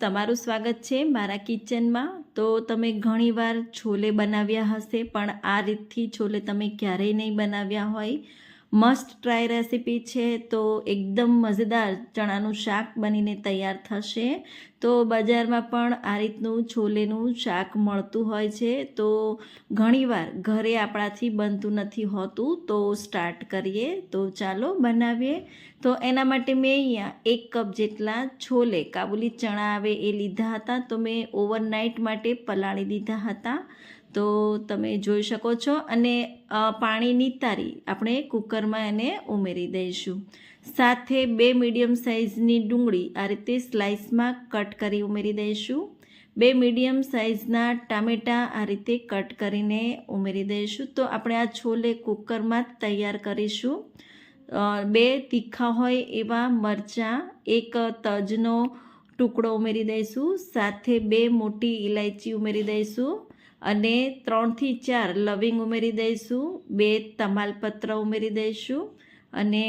તમારું સ્વાગત છે મારા કિચનમાં તો તમે ઘણીવાર છોલે બનાવ્યા હશે, પણ આ રીતથી છોલે તમે ક્યારેય નહીં બનાવ્યા હોય. મસ્ટ ટ્રાય રેસીપી છે તો એકદમ મજેદાર ચણાનું શાક બનીને તૈયાર થશે. તો બજારમાં પણ આ રીતનું છોલેનું શાક મળતું હોય છે. તો ઘણીવાર ઘરે આપણાથી બનતું નથી હોતું તો સ્ટાર્ટ કરીએ. તો ચાલો બનાવીએ. તો એના માટે મેં અહીંયા એક કપ જેટલા છોલે, કાબુલી ચણા આવે એ લીધા હતા. તો મેં ઓવરનાઇટ માટે પલાળી દીધા હતા. તો તમે જોઈ શકો છો અને પાણીની તારી આપણે કુકરમાં એને ઉમેરી દઈશું. સાથે બે મીડિયમ સાઇઝની ડુંગળી આ રીતે સ્લાઇસમાં કટ કરી ઉમેરી દઈશું. બે મીડિયમ સાઇઝના ટામેટાં આ રીતે કટ કરીને ઉમેરી દઈશું. તો આપણે આ છોલે કુકરમાં તૈયાર કરીશું. બે તીખા હોય એવા મરચાં, એક તજનો ટુકડો ઉમેરી દઈશું. સાથે બે મોટી ઇલાયચી ઉમેરી દઈશું. અને ત્રણથી ચાર લવિંગ ઉમેરી દઈશું, બે તમાલપત્ર ઉમેરી દઈશું અને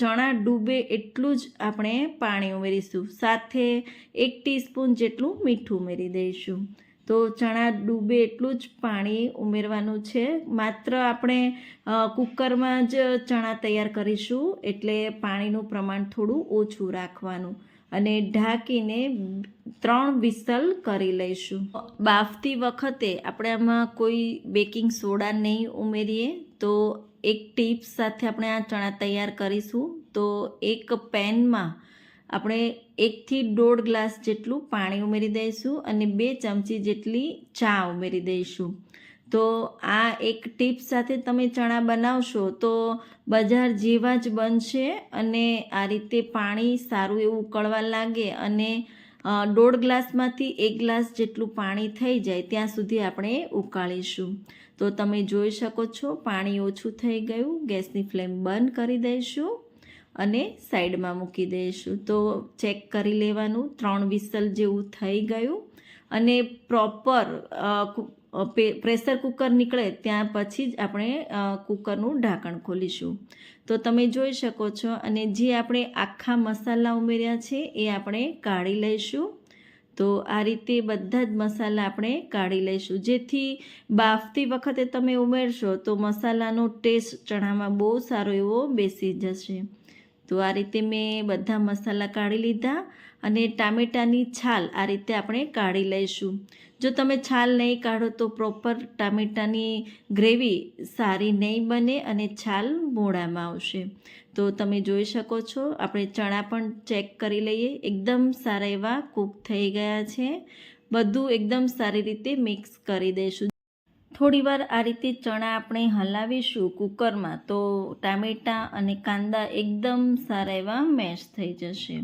ચણા ડૂબે એટલું જ આપણે પાણી ઉમેરીશું. સાથે એક ટીસ્પૂન જેટલું મીઠું ઉમેરી દઈશું. તો ચણા ડૂબે એટલું જ પાણી ઉમેરવાનું છે. માત્ર આપણે કૂકરમાં જ ચણા તૈયાર કરીશું એટલે પાણીનું પ્રમાણ થોડું ઓછું રાખવાનું. અને ઢાંકીને ત્રણ વિસલ કરી લઈશું. બાફતી વખતે આપણે આમાં કોઈ બેકિંગ સોડા નહીં ઉમેરીએ, તો એક ટીપ્સ સાથે આપણે આ ચણા તૈયાર કરીશું. તો એક પેનમાં આપણે એકથી દોઢ ગ્લાસ જેટલું પાણી ઉમેરી દઈશું અને બે ચમચી જેટલી ચા ઉમેરી દઈશું. તો આ એક ટીપ સાથે તમે ચણા બનાવશો તો બજાર જેવા જ બનશે અને આ રીતે પાણી સારું એવું ઉકળવા લાગે અને દોઢ ગ્લાસમાંથી એક ગ્લાસ જેટલું પાણી થઈ જાય ત્યાં સુધી આપણે ઉકાળીશું. તો તમે જોઈ શકો છો પાણી ઓછું થઈ ગયું, ગેસની ફ્લેમ બંધ કરી દઈશું અને સાઈડમાં મૂકી દઈશું. તો ચેક કરી લેવાનું, ત્રણ વિસલ જેવું થઈ ગયું અને પ્રોપર પ્રેશર કુકર નીકળે ત્યાં પછી જ આપણે કુકરનું ઢાંકણ ખોલીશું. તો તમે જોઈ શકો છો અને જે આપણે આખા મસાલા ઉમેર્યા છે એ આપણે કાઢી લઈશું. તો આ રીતે બધા જ મસાલા આપણે કાઢી લઈશું. જેથી બાફતી વખતે તમે ઉમેરશો તો મસાલાનો ટેસ્ટ ચણામાં બહુ સારો એવો બેસી જશે. તો આ રીતે મેં બધા મસાલા કાઢી લીધા અને ટામેટાની છાલ આ રીતે આપણે કાઢી લઈશું. જો તમે છાલ નહીં કાઢો તો પ્રોપર ટામેટાની ગ્રેવી સારી નહીં બને અને છાલ મોડામાં આવશે. તો તમે જોઈ શકો છો, આપણે ચણા પણ ચેક કરી લઈએ. એકદમ સારા એવા કૂક થઈ ગયા છે. બધું એકદમ સારી રીતે મિક્સ કરી દઈશું. થોડીવાર આ રીતે ચણા આપણે હલાવીશું કુકરમાં, તો ટામેટાં અને કાંદા એકદમ સારા એવા મેશ થઈ જશે.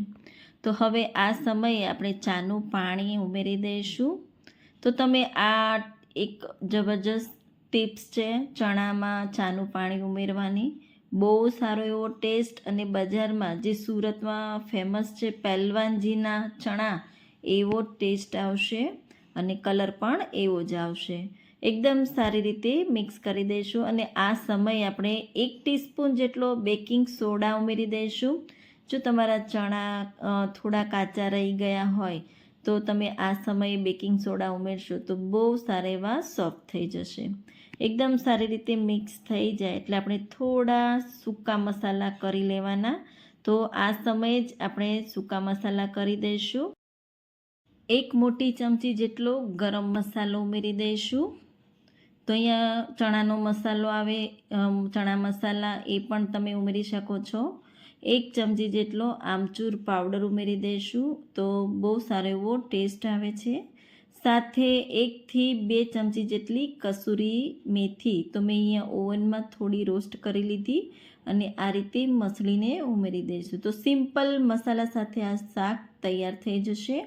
તો હવે આ સમયે આપણે ચાનું પાણી ઉમેરી દઈશું. તો તમે આ એક જબરજસ્ત ટિપ્સ છે ચણામાં ચાનું પાણી ઉમેરવાની. બહુ સારો એવો ટેસ્ટ અને બજારમાં જે સુરતમાં ફેમસ છે પહેલવાનજીના ચણા, એવો ટેસ્ટ આવશે અને કલર પણ એવો જ આવશે. એકદમ સારી રીતે મિક્સ કરી દઈશું અને આ સમયે આપણે એક ટીસ્પૂન જેટલો બેકિંગ સોડા ઉમેરી દઈશું. જો તમારા ચણા થોડા કાચા રહી ગયા હોય, તો તમે આ સમયે બેકિંગ સોડા ઉમેરશો તો બહુ સારા એવા સોફ્ટ થઈ જશે. એકદમ સારી રીતે મિક્સ થઈ જાય એટલે આપણે થોડા સૂકા મસાલા કરી લેવાના. તો આ સમયે જ આપણે સૂકા મસાલા કરી દઈશું. એક મોટી ચમચી જેટલો ગરમ મસાલો ઉમેરી દઈશું. તો અહીંયા ચણાનો મસાલો આવે ચણા મસાલા એ પણ તમે ઉમેરી શકો છો. એક ચમચી જેટલો આમચૂર પાવડર ઉમેરી દઈશું, તો બહુ સારો એવો ટેસ્ટ આવે છે. સાથે એકથી બે ચમચી જેટલી કસૂરી મેથી, તો મેં અહીંયા ઓવનમાં થોડી રોસ્ટ કરી લીધી અને આ રીતે મસળીને ઉમેરી દઈશું. તો સિમ્પલ મસાલા સાથે આ શાક તૈયાર થઈ જશે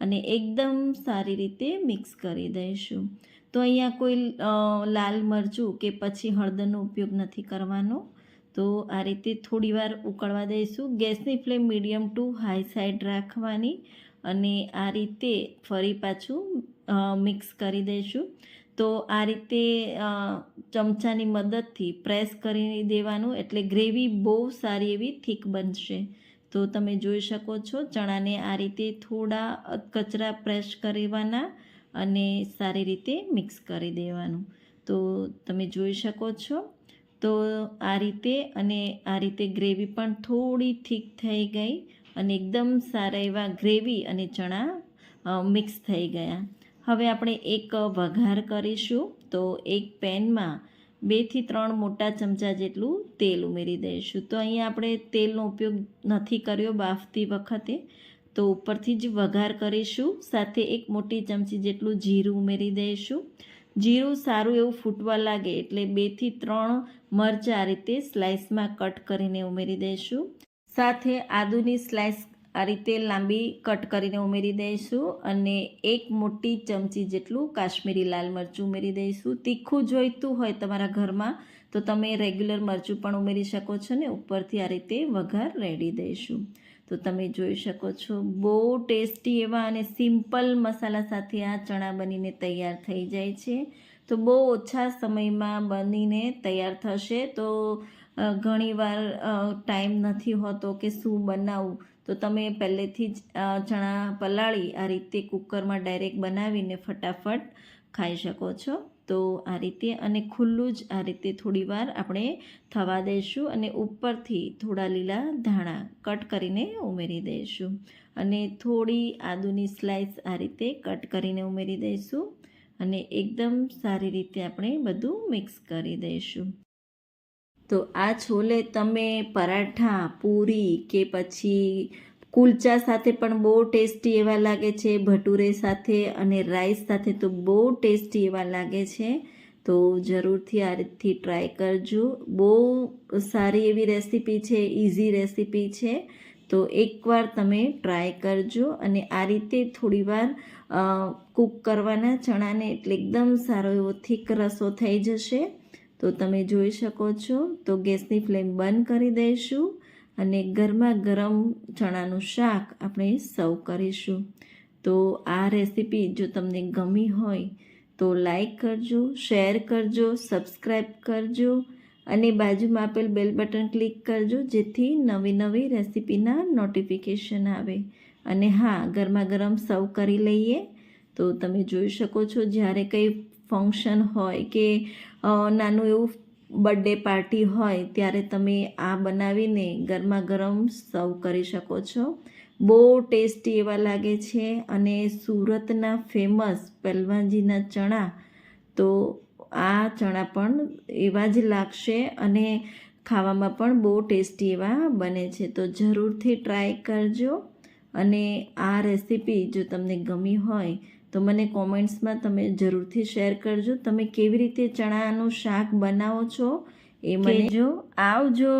અને એકદમ સારી રીતે મિક્સ કરી દઈશું. તો અહીંયા કોઈ લાલ મરચું કે પછી હળદરનો ઉપયોગ નથી કરવાનો. તો આ રીતે થોડીવાર ઉકળવા દઈશું. ગેસની flame medium to high side રાખવાની અને આ રીતે ફરી પાછું મિક્સ કરી દઈશું. તો આ રીતે ચમચાની મદદથી પ્રેસ કરી દેવાનું એટલે ગ્રેવી બહુ સારી એવી થીક બનશે. તો તમે જોઈ શકો છો ચણાને આ રીતે થોડા કચરા પ્રેસ કરવાના અને સારી રીતે મિક્સ કરી દેવાનું. તો તમે જોઈ શકો છો, તો આ રીતે અને આ રીતે ગ્રેવી પણ થોડી થીક થઈ ગઈ અને એકદમ સારા એવા ગ્રેવી અને ચણા મિક્સ થઈ ગયા. હવે આપણે એક વઘાર કરીશું. તો એક પેનમાં બેથી ત્રણ મોટા ચમચા જેટલું તેલ ઉમેરી દઈશું. તો અહીંયા આપણે તેલનો ઉપયોગ નથી કર્યો બાફતી વખતે. તો ઉપરથી જ વઘાર કરીશું. સાથે એક મોટી ચમચી જેટલું જીરું ઉમેરી દઈશું. જીરું સારું એવું ફૂટવા લાગે એટલે બેથી ત્રણ મરચાં આ રીતે સ્લાઇસમાં કટ કરીને ઉમેરી દઈશું. સાથે આદુની સ્લાઇસ આ રીતે લાંબી કટ કરીને ઉમેરી દઈશું અને એક મોટી ચમચી જેટલું કાશ્મીરી લાલ મરચું ઉમેરી દઈશું. તીખું જોઈતું હોય તમારા ઘરમાં તો તમે રેગ્યુલર મરચું પણ ઉમેરી શકો છો ને ઉપરથી આ રીતે વઘાર રેડી દઈશું. તો તમે જોઈ શકો છો, બહુ ટેસ્ટી એવા અને સિમ્પલ મસાલા સાથે આ ચણા બનીને તૈયાર થઈ જાય છે. તો બહુ ઓછા સમયમાં બનીને તૈયાર થશે. તો ઘણીવાર ટાઈમ નથી હોતો કે શું બનાવવું તો તમે પહેલેથી જ ચણા પલાળી આ રીતે કુકરમાં ડાયરેક્ટ બનાવીને ફટાફટ ખાઈ શકો છો. તો આ રીતે અને ખુલ્લું જ આ રીતે થોડી વાર આપણે થવા દઈશું અને ઉપરથી થોડા લીલા ધાણા કટ કરીને ઉમેરી દઈશું. અને થોડી આદુની સ્લાઇસ આ રીતે કટ કરીને ઉમેરી દઈશું અને એકદમ સારી રીતે આપણે બધું મિક્સ કરી દઈશું. તો આ છોલે તમે પરાઠા, પૂરી કે પછી કુલચા સાથે પણ બહુ ટેસ્ટી એવા લાગે છે, ભટુરે સાથે અને રાઈસ સાથે તો બહુ ટેસ્ટી એવા લાગે છે. તો જરૂરથી આ રીતથી ટ્રાય કરજો. બહુ સારી એવી રેસીપી છે ઇઝી રેસીપી છે. તો એકવાર તમે ટ્રાય કરજો અને આ રીતે થોડીવાર કૂક કરવાના ચણાને એટલે એકદમ સારો એવો થીક રસો થઈ જશે. તો તમે જોઈ શકો છો. તો ગેસની ફ્લેમ બંધ કરી દઈશું. અને ગરમા ગરમ ચણાનું શાક આપણે સર્વ કરીશું. તો આ રેસીપી જો તમને ગમી હોય તો લાઈક કરજો, શેર કરજો, સબસ્ક્રાઈબ કરજો અને બાજુમાં આપેલ બેલ બટન ક્લિક કરજો જેથી નવી નવી રેસીપીના નોટિફિકેશન આવે. અને હા ગરમા ગરમ સર્વ કરી લઈએ. તો તમે જોઈ શકો છો જ્યારે કંઈ ફંક્શન હોય કે નાનું એવું બર્થડે પાર્ટી હોય ત્યારે તમે આ બનાવીને ગરમા ગરમ સર્વ કરી શકો છો. બહુ ટેસ્ટી એવા લાગે છે અને સુરતના ફેમસ પહેલવાનજીના ચણા, તો આ ચણા પણ એવા જ લાગશે અને ખાવામાં પણ બહુ ટેસ્ટી એવા બને છે. તો જરૂરથી ટ્રાય કરજો અને આ રેસીપી જો તમને ગમી હોય તો મને કોમેન્ટ્સમાં તમે જરૂરથી શેર કરજો. તમે કેવી રીતે ચણાનું શાક બનાવો છો એ મને જો આવજો.